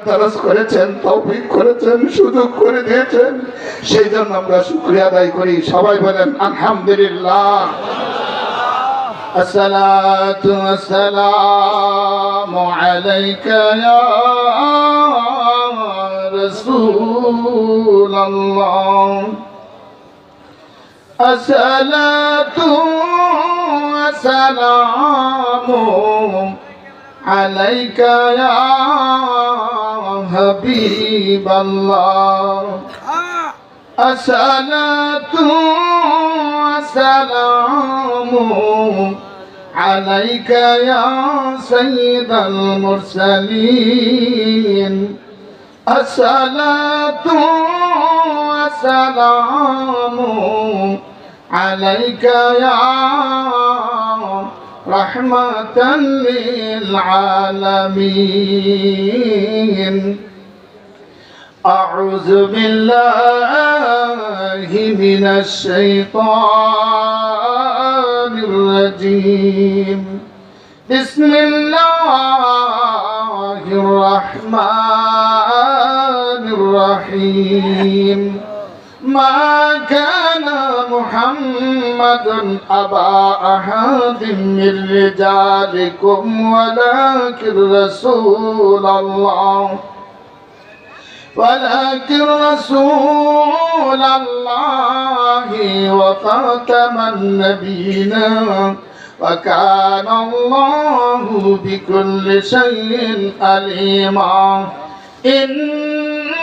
তারাস করেছেন তৌফিক করেছেন সুযোগ করে দিয়েছেন সেই জন্য আমরা শুক্রিয়া আদায় করি সবাই বলেন আলহামদুলিল্লাহ الصلاة والسلام عليك يا رسول الله الصلاة والسلام عليك يا حبيب الله. الصلاة والسلام عليك يا سيد المرسلين. الصلاة والسلام عليك يا رحمة للعالمين. أعوذ بالله من الشيطان الرجيم. بسم الله الرحمن الرحيم. ما كان محمد أبا أحد من رجالكم ولكن رسول الله ولكن رسول الله وخاتم النبيين. وكان الله بكل شيء عليما إن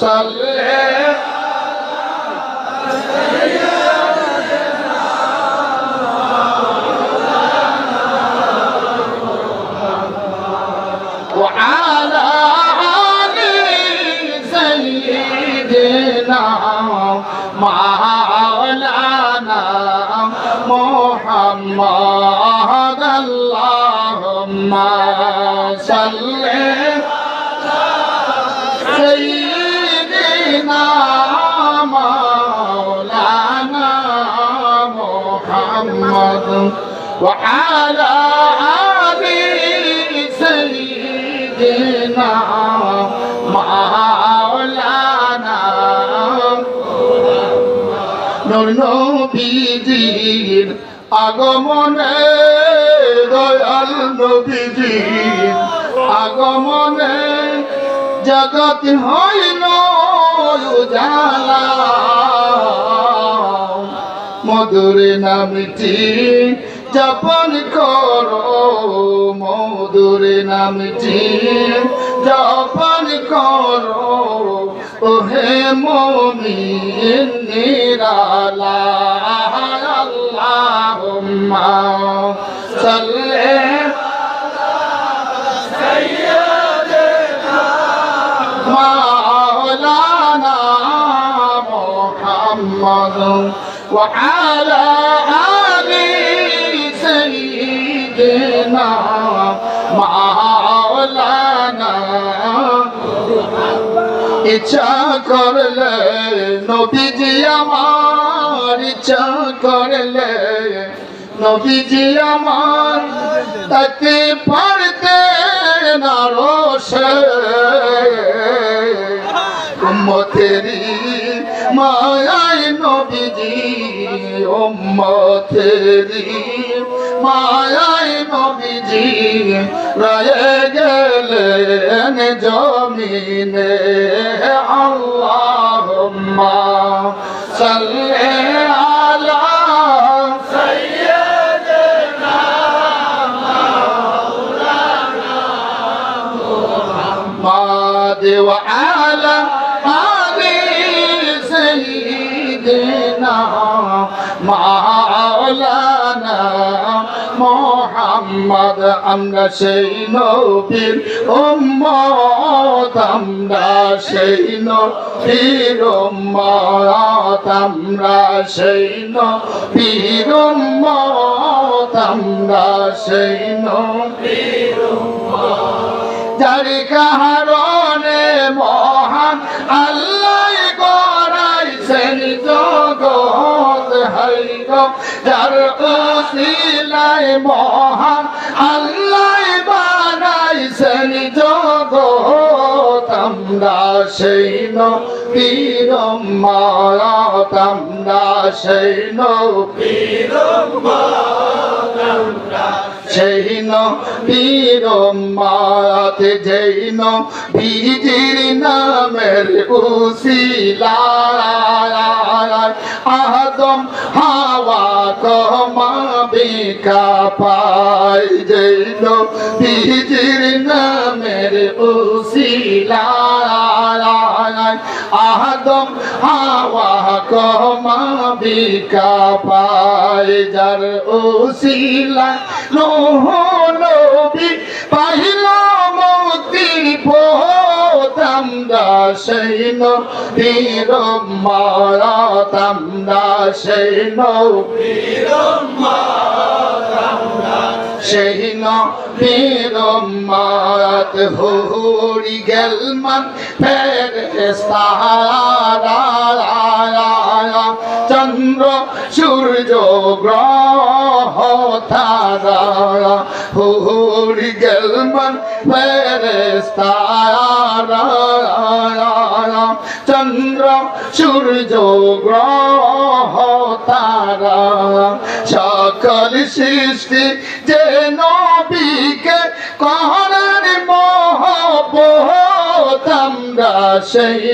صل وعلى آل سيدنا مولانا محمد اللهم صل. سيدنا مولانا محمد وعلى آل سيدنا مولانا নূর নবীজির আগমনে দয়াল নবীজির আগমনে জগৎ হইল উজালা মধুর নামটি যাপন করো মধুর নামটি যাপন করো। ওহে মমিন নিরালা আল্লাহুম্মা সাল্লি محمد وعلى آل سيدنا مولانا ইচ্ছা করলে নবীজি আমার ইচ্ছা করলে নবীজি আমার তাকে পড়তে না রোশে উম্মতেরি মায়াই নবীজি ওম্মতেরি মায়াই নবীজি রায়ে গেলেন জমিনে। আল্লাহুম্মা সাল্লি মোহাম্মদ, আমরা সেই নবীর উম্মত, আমরা সেই নবীর উম্মত, আমরা সেই নবীর উম্মত, আমরা সেই নবীর যার কারণে মহান আল্লাহ হাইগ যার উসিলায় মহান আল্লাহ বানাইছেন জগৎ। আমরা সেই নবীর মায়াত আমরা সেই নবীর সেই নবীর মায়াত যেই নবীজির নামের উসিলায় আদম হাওয়া কমাবে কাপাই যেই নবীজির নামের উসিলায় আদম হাওয়া কমাবে কাপাই যার উসিলায় নোহ সেই নবীর মারাত আমরা সেই নবীর সেই নবীর মারাত হরি গেল মান ফেরেস্তারা চন্দ্র, সূর্য, গ্রহ, তারা। হরি গেল মান ফেরেস্তারা চন্দ্র, সূর্য, গ্রহ, তারা। সকল সৃষ্টি যে নবীকে করার মহব্বত, আমরা সেই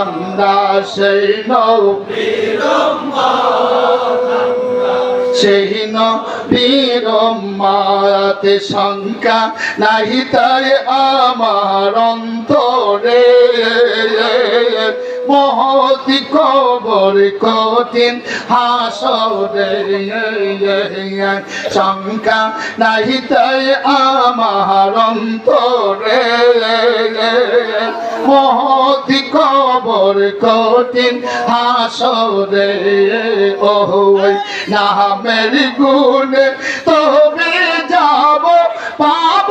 আমরা সেই সেই নবীর শঙ্কা নাহি তাই আমার অন্তরে। মহতি কবর কঠিন হাসরে শঙ্কা নাহি তাই আমার মহতি কবর কঠিন হাসরে ওই নামের গুণে তবে যাব, পাব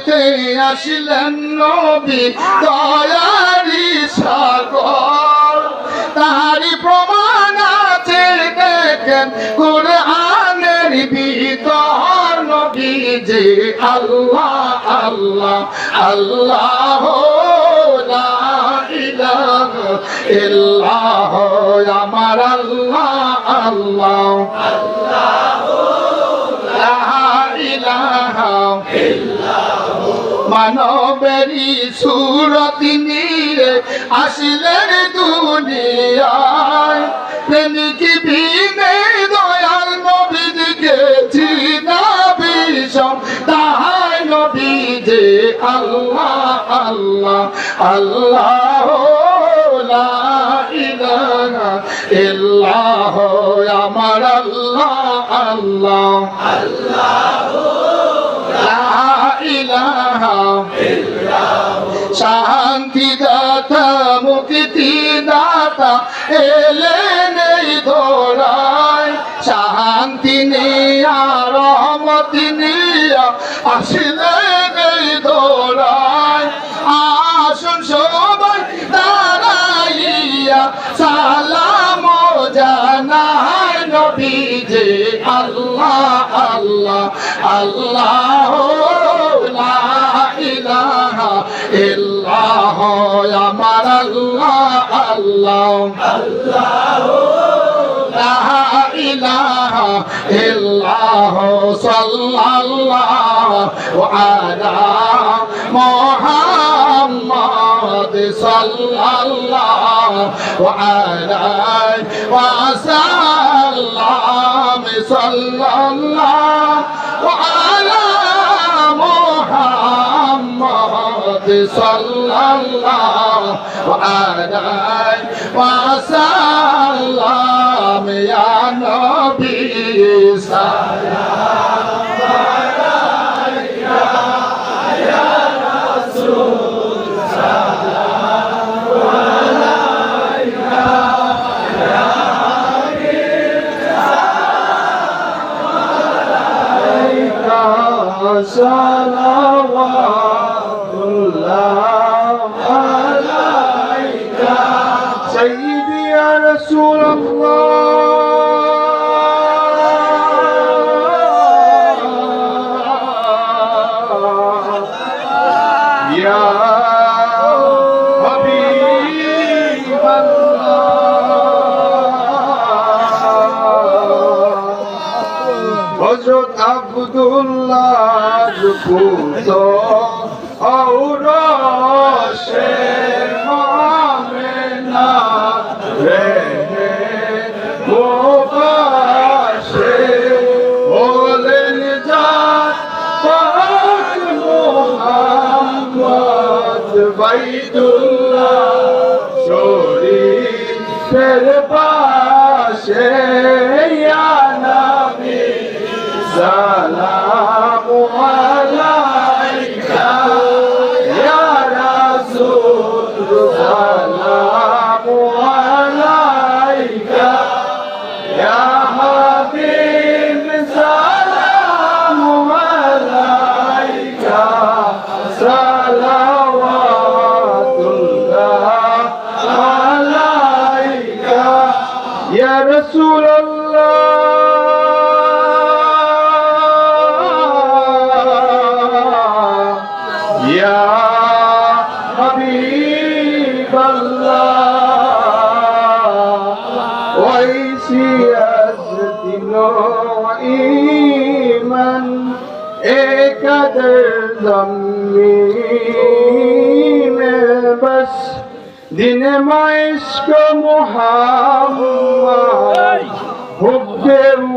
হইতে আসলেন নবী দয়ারি সাগর। তাহারি প্রমাণ আছে, দেখেন কোরআনের ভিতর নবী যে আল্লাহ আল্লাহ আল্লাহ ইল্লাহ আমার আল্লাহ আল্লাহ। লা মানবেরই সুরত নিয়ে আসলেন দুনিয়ায়। প্রেমিক বিনে দয়াল নবীজিকে চিনা বিষম। তাহাই নবী যে আল্লাহ আল্লাহ আল্লাহ ইল্লাহ আমার আল্লাহ আল্লাহ। লা শান্তি দাতা মুক্তি দাতা এলেন এই দোরায় শান্তি নিয়া, রহমতি নিয়া আসলেন এই দোরায় আসুন সবাই দাঁড়াইয়া, সালাম জানাই নবী যে আল্লাহ আল্লাহ আল্লাহ আমার আল্লাহ। আল্লাহ সাল্লাল্লাহু আলা মুহাম্মদ সাল্লাল্লাহু আলাইহি ওয়াসাল্লাম সাল্লাল্লাহু ওয়াসাল্লাম ইয়া নবী সাল্লাল্লাহু আব্দুল্লাহ পুত দিন মুহাম্মদ হুব্বে ঈমান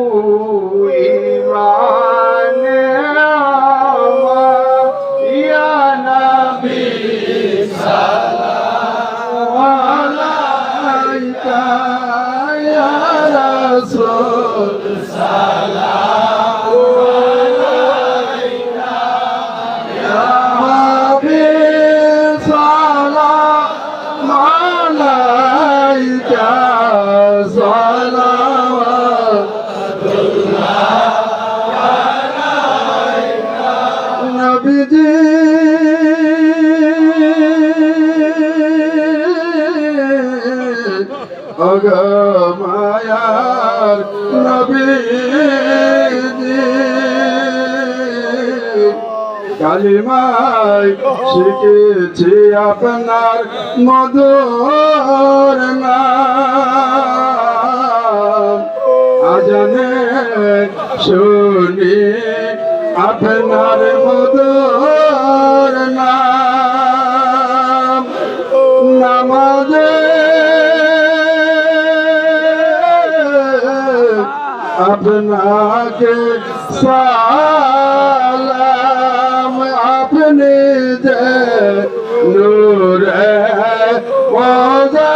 অগমায়ার নবীজি কালিমাই শিখেছি আপনার মধুর নাম। আজানে শুনি আপনার মধুর নাম। আপনাকে সালাম আপনি যে নূর ওজা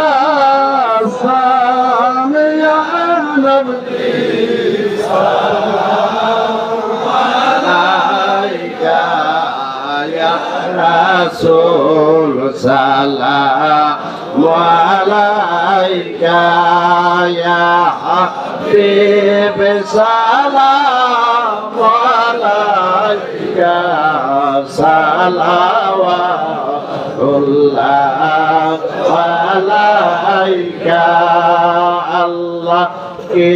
সামিয়ানব রাসূল সালাম। আলাইকা ইয়া হাবিব সালাম আলাইকা সালাওয়াতুল্লাহ আলাইকা আল্লাহ কে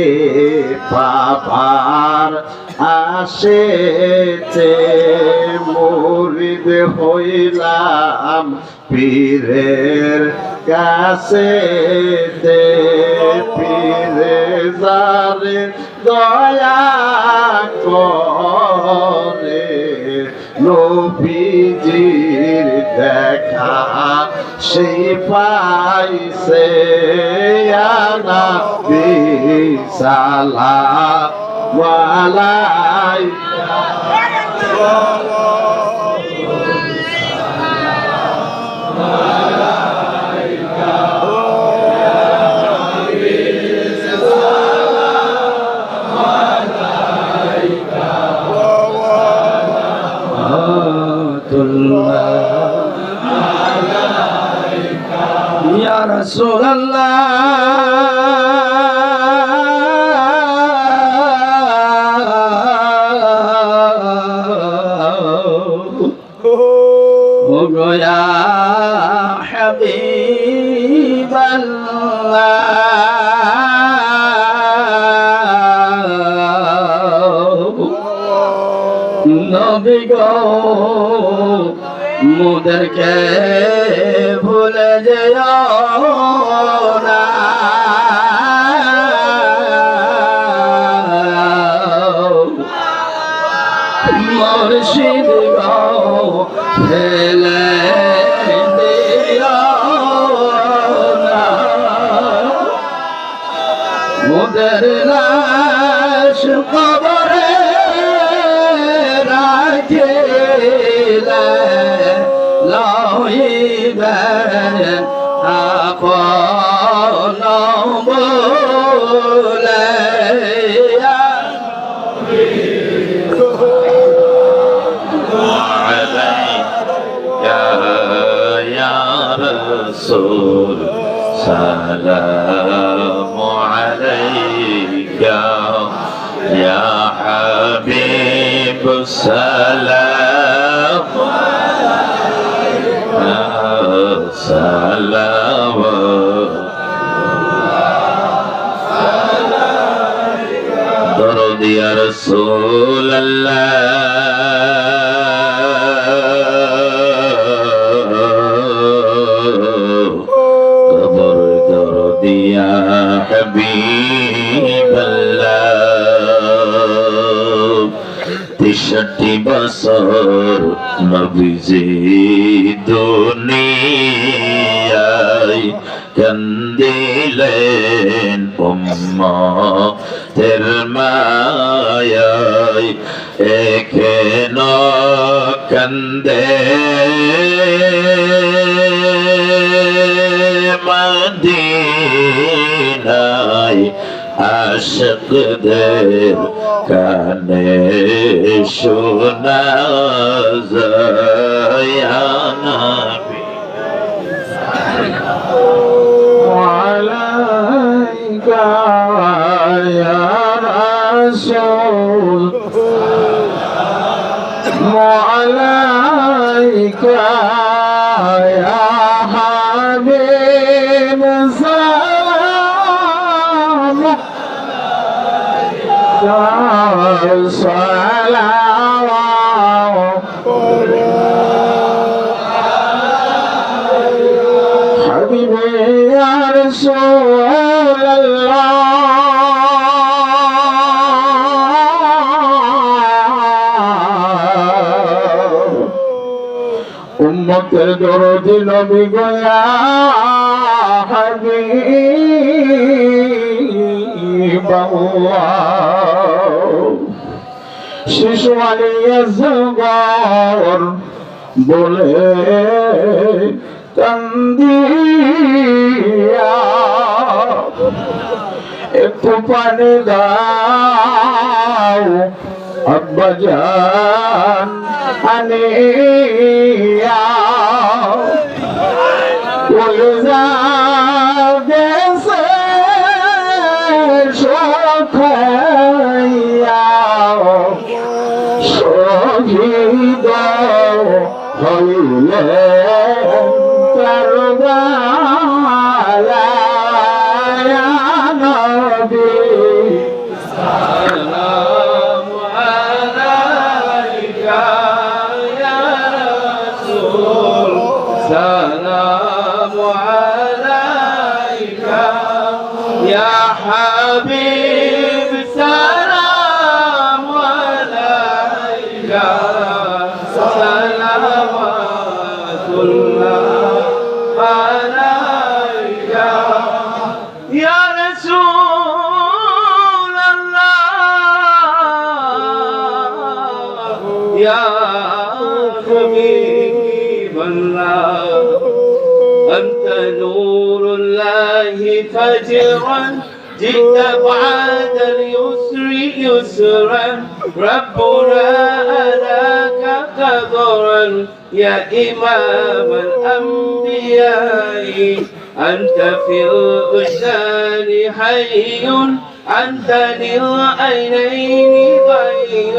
পাপার মুরিদ মুরিদ হইলাম পীরের কাছে পীরে যারে দয়া করে। নবীজির দেখা সেই পাইছে আনা বিসালা ওয়ালাই ইয়া রাসূলুল্লাহ। মোদেরকে ভুলে যেও না। মুর্শিদ ফেলে মোদের লাশ কবরে رسول سلام عليك يا حبيب سلام রসুল কবর দর দিয়া হবিবল্লা তেষট্টি বছর নবীজি দুনিয়ায় কান্দিলেন উম্মা বন্দে মদিনাই আশকদের কানে শোনা জয়ানা আলাইকা ইয়া রাসূল يا حبيب سلام صلوات উম্মতের দরদি নবী গয়া হাবিব শিশু আলিয়া জগর বলে কান্দিয়া একটু পানি দাও, আব্বা জান বলে যাবে সখাইয়া শহীদ হইলে কারবালায় নবী جئت بعد اليسر يسرا. ربنا أراك قدرا. يا إمام الأنبياء أنت في الوجدان حي. أنت للعينين ضي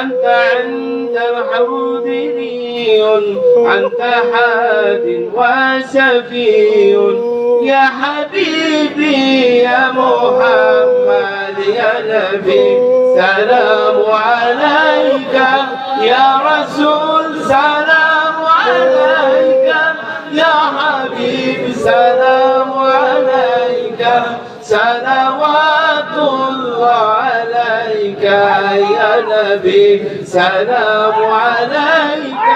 أنت عند الحوض أنت حاد وسفي يا حبيبي يا محمد يا نبي سلام عليك يا رسول سلام عليك يا حبيب سلام عليك صلوات الله عليك يا نبي سلام عليك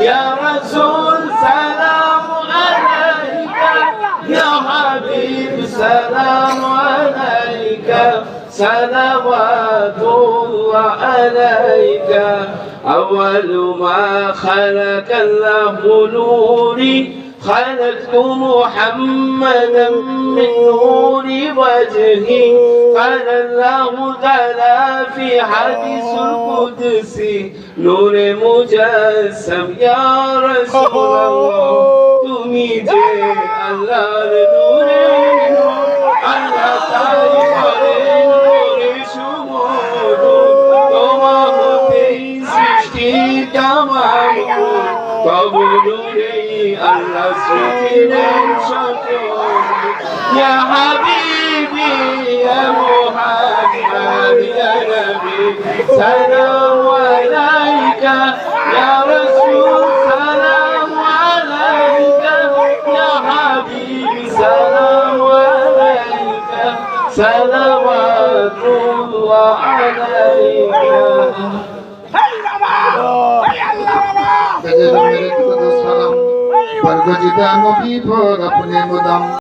يا رسول سلام عليك يا حبيب سلام عليك صلوات الله عليك أول ما خلق الله نوري خلقت محمدا من نور وجهه قال الله تعالى في حديث القدس نور مجسم يا رسول الله তুমি যে আল্লাহর নূরে আল্লাহ সৃষ্টির সকল ইয়া হাবিবি ইয়া মুহাম্মদ ইয়া নবী সালাম আলাইকা ইয়া রাসূল সালাম আলাইকা ইয়া হাবিবি সালাম আলাইকা সালাওয়াতুল্লাহ আলাইকা گجتا مبھی بھور اپنے مدام